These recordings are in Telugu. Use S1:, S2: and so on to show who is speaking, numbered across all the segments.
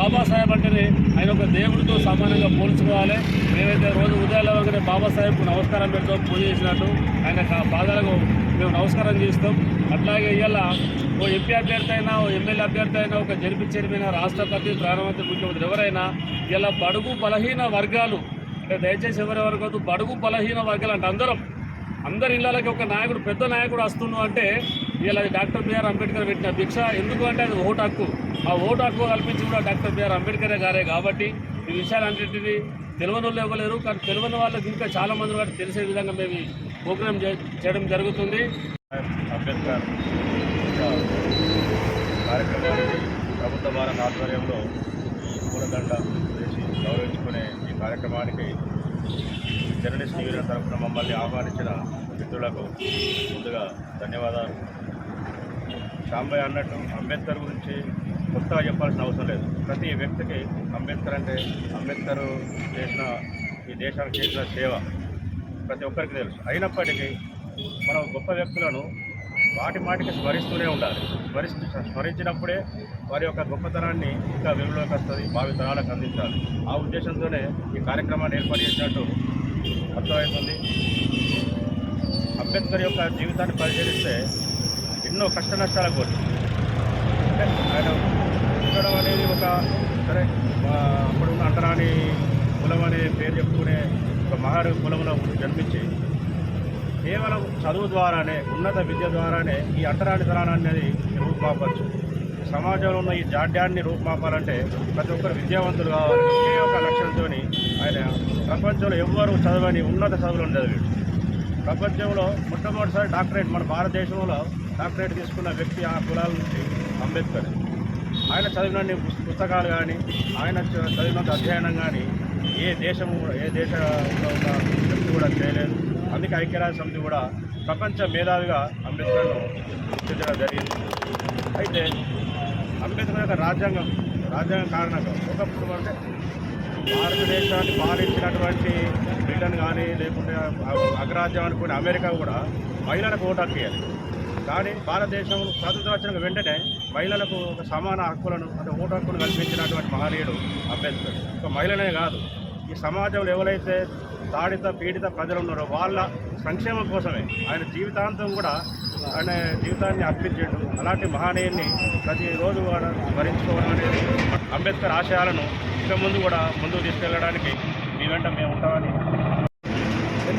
S1: బాబాసాహెబ్ అంటేనే ఆయన ఒక దేవుడితో సమానంగా పోల్చుకోవాలి. మేమైతే రోజు ఉదయాల వంగనే బాబాసాహెబ్కు నమస్కారం పెడతాం పూజ చేసినట్టు. ఆయన పాదాలకు మేము నమస్కారం చేస్తాం. అట్లాగే ఇవాళ ఓ ఎంపీ అభ్యర్థి అయినా ఓ ఎమ్మెల్యే అభ్యర్థి అయినా ఒక జరిపి చైర్మన్ రాష్ట్రపతి ప్రధానమంత్రి ముఖ్యమంత్రి ఎవరైనా ఇలా బడుగు బలహీన వర్గాలు అంటే దయచేసి ఎవరి వరకు బడుగు బలహీన వర్గాలు అంటే అందరం. అందరి ఇళ్ళకి ఒక నాయకుడు పెద్ద నాయకుడు వస్తున్నాడు అంటే ఇలా డాక్టర్ బిఆర్ అంబేద్కర్ పెట్టిన భిక్ష ఎందుకు అంటే అది ఓటు హక్కు. ఆ ఓటు హక్కు కల్పించి కూడా డాక్టర్ బిఆర్ అంబేద్కర్ గారే కాబట్టి ఈ విషయాలన్నింటినీ తెలియని వాళ్ళు ఇవ్వలేరు. కానీ తెలియని వాళ్ళకి ఇంకా చాలామంది వాటి తెలిసే విధంగా మేము ఈ ప్రోగ్రామ్ చే- చేయడం జరుగుతుంది.
S2: అంబేద్కర్ కార్యక్రమానికి ప్రభుత్వ భారత ఆధ్వర్యంలో ఈ పూలదండ వేసి గౌరవించుకునే ఈ కార్యక్రమానికి జర్నలిస్ట్ యూనియన్ తరఫున మమ్మల్ని ఆహ్వానించిన మిత్రులకు ముందుగా ధన్యవాదాలు. శాంబయ్య అన్నట్టు అంబేద్కర్ గురించి కొత్తగా చెప్పాల్సిన అవసరం లేదు. ప్రతి వ్యక్తికి అంబేద్కర్ అంటే అంబేద్కర్ చేసిన ఈ దేశానికి చేసిన సేవ ప్రతి ఒక్కరికి తెలుసు. అయినప్పటికీ మనం గొప్ప వ్యక్తులను వాటి మాటికి స్మరిస్తూనే ఉండాలి. స్మరిస్తూ స్మరించినప్పుడే వారి యొక్క గొప్పతనాన్ని ఇంకా వెలుగులోకి వస్తుంది భావి తరాలకు అందించాలి. ఆ ఉద్దేశంతోనే ఈ కార్యక్రమాన్ని ఏర్పాటు చేసినట్టు అర్థమవుతుంది. అంబేద్కర్ యొక్క జీవితాన్ని పరిశీలిస్తే ఎన్నో కష్ట నష్టాలు కోరి అంటే ఆయన ఉండడం అనేది ఒక సరే ఆ, అప్పుడున్న అంటరాని కులం అనే పేరు చెప్పుకునే ఒక మహారు కులంలో జన్మించి కేవలం చదువు ద్వారానే ఉన్నత విద్య ద్వారానే ఈ అంటరానితనాన్ని అనేది రూపుమాపచ్చు. సమాజంలో ఉన్న ఈ జాడ్యాన్ని రూపుమాపాలంటే ప్రతి ఒక్కరు విద్యావంతులు కావాలి. ఒకే ఒక లక్ష్యంతో ఆయన ప్రపంచంలో ఎవ్వరూ చదవని ఉన్నత చదువులను చదివి ప్రపంచంలో మొట్టమొదటిసారి డాక్టరేట్ మన భారతదేశంలో డాక్టరేట్ తీసుకున్న వ్యక్తి ఆ కులాల నుంచి అంబేద్కర్. ఆయన చదివినన్ని పుస్తకాలు కానీ ఆయన చదివినంత అధ్యయనం కానీ ఏ దేశము ఏ దేశంలో ఉన్న వ్యక్తి కూడా చేయలేదు. అందుకే ఐక్యరాజ్య సమితి కూడా ప్రపంచ మేధావిగా అంబేద్కర్ను గుర్తించడం జరిగింది. అయితే అంబేద్కర్ యొక్క రాజ్యాంగం రాజ్యాంగ కారణంగా ఒకప్పుడు అంటే భారతదేశాన్ని పాలించినటువంటి బ్రిటన్ కానీ లేకుంటే అగ్రరాజ్యం అనుకునే అమెరికా కూడా మహిళలకు ఓటు హక్కు కానీ భారతదేశం స్వాతంత్రం వచ్చిన వెంటనే మహిళలకు ఒక సమాన హక్కులను అంటే ఓటు హక్కును కల్పించినటువంటి మహనీయుడు అంబేద్కర్. ఒక మహిళనే కాదు. ఈ సమాజంలో ఎవరైతే దాడిత పీడిత ప్రజలు ఉన్నారో వాళ్ళ సంక్షేమం కోసమే ఆయన జీవితాంతం కూడా ఆయన జీవితాన్ని అర్పించాడు. అలాంటి మహనీయుని ప్రతిరోజు కూడా స్మరించుకోవడం అనేది అంబేద్కర్ ఆశయాలను ఇక ముందు కూడా ముందుకు తీసుకెళ్ళడానికి మీ వెంట మేము ఉంటామని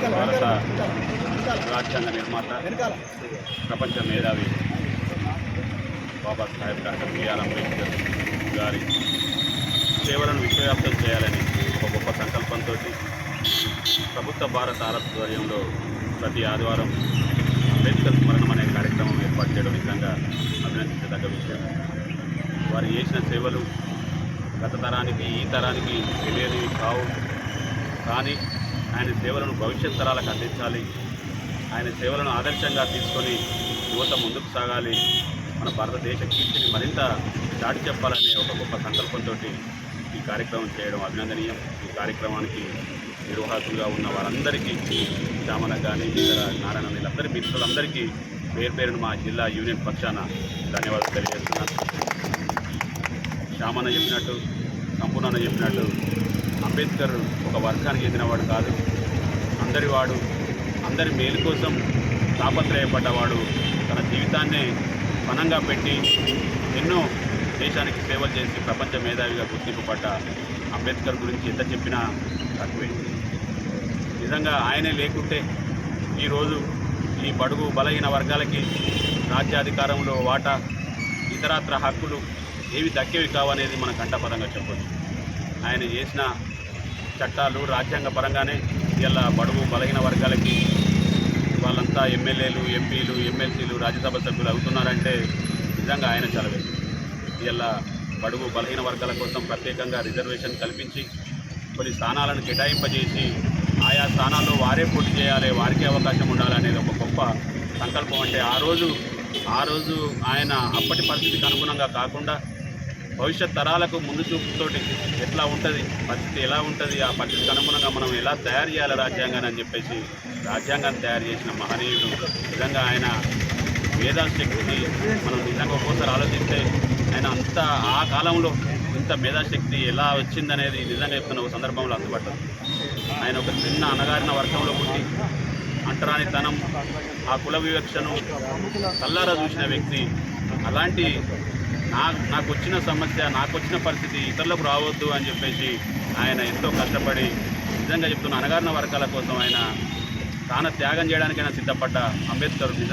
S2: భారత రాజ్యాంగ నిర్మాత ప్రపంచ మేధావి బాబాసాహెబ్ డాక్టర్ బిఆర్ అంబేద్కర్ గారి సేవలను విశ్వవ్యాప్తం చేయాలని ఒక గొప్ప సంకల్పంతో ప్రభుత్వ భారత ఆధ్వర్యంలో ప్రతి ఆదివారం అంబేద్కర్ స్మరణం అనే కార్యక్రమం ఏర్పాటు చేయడం నిజంగా అభినందించదగ్గ విషయం. వారు చేసిన సేవలు గత తరానికి ఈ తరానికి తెలియనివి కావు. కానీ ఆయన సేవలను భవిష్యత్ తరాలకు అందించాలి. ఆయన సేవలను ఆదర్శంగా తీసుకొని యువత ముందుకు సాగాలి. మన భారతదేశ కీర్తిని మరింత దాటి చెప్పాలనే ఒక గొప్ప సంకల్పంతో ఈ కార్యక్రమం చేయడం అభినందనీయం. ఈ కార్యక్రమానికి నిర్వాహకులుగా ఉన్న వారందరికీ శ్యామల కానీ ఇతర నారాయణ వీళ్ళందరి మిత్రులందరికీ పేరు పేరును మా జిల్లా యూనియన్ పక్షాన ధన్యవాదాలు తెలియజేస్తున్నాను. శ్యామన్న చెప్పినట్టు సంపూర్ణ చెప్పినట్టు అంబేద్కర్ ఒక వర్గానికి చెందినవాడు కాదు. అందరి వాడు అందరి మేలు కోసం తాపత్రయపడ్డవాడు. తన జీవితాన్నే పణంగా పెట్టి ఎన్నో దేశానికి సేవలు చేసి ప్రపంచ మేధావిగా గుర్తింపు పడ్డ అంబేద్కర్ గురించి ఎంత చెప్పినా తక్కువే. నిజంగా ఆయనే లేకుంటే ఈరోజు ఈ బడుగు బలహీన వర్గాలకి రాజ్యాధికారంలో వాటా ఇతరత్ర హక్కులు ఏవి దక్కేవి కావనేది మన కంఠపదంగా చెప్పొచ్చు. ఆయన చేసిన చట్టాలు రాజ్యాంగ పరంగానే ఇలా బడుగు బలహీన వర్గాలకి వాళ్ళంతా ఎమ్మెల్యేలు ఎంపీలు ఎమ్మెల్సీలు రాజ్యసభ సభ్యులు అవుతున్నారంటే నిజంగా ఆయన చలవే. ఇలా బడుగు బలహీన వర్గాల కోసం ప్రత్యేకంగా రిజర్వేషన్ కల్పించి కొన్ని స్థానాలను కేటాయింపజేసి ఆయా స్థానాల్లో వారే పోటీ చేయాలి వారికే అవకాశం ఉండాలనేది ఒక గొప్ప సంకల్పం. అంటే ఆ రోజు ఆ రోజు ఆయన అప్పటి పరిస్థితికి అనుగుణంగా కాకుండా భవిష్యత్ తరాలకు ముందు చూపుతోటి ఎట్లా ఉంటుంది పరిస్థితి ఎలా ఉంటుంది ఆ పరిస్థితికి అనుగుణంగా మనం ఎలా తయారు చేయాలి రాజ్యాంగాన్ని అని చెప్పేసి రాజ్యాంగాన్ని తయారు చేసిన మహనీయుడు నిజంగా ఆయన వేదాల శక్తిని మనం నిజంగా ఒక్కోసారి ఆలోచిస్తే ఆయన అంత ఆ కాలంలో
S3: ఇంత మేధాశక్తి ఎలా వచ్చిందనేది నిజంగా చెప్తున్న ఒక సందర్భంలో అందుబాటు ఆయన ఒక చిన్న అనగారిన వర్గంలో పుట్టి అంటరానితనం ఆ కుల వివక్షను కల్లారా చూసిన వ్యక్తి అలాంటి నాకు నాకు వచ్చిన సమస్య నాకు వచ్చిన పరిస్థితి ఇతరులకు రావద్దు అని చెప్పేసి ఆయన ఎంతో కష్టపడి నిజంగా చెప్తున్న అనగారిన వర్గాల కోసం ఆయన ప్రాణ త్యాగం చేయడానికైనా సిద్ధపడ్డ అంబేద్కర్ నిజంగా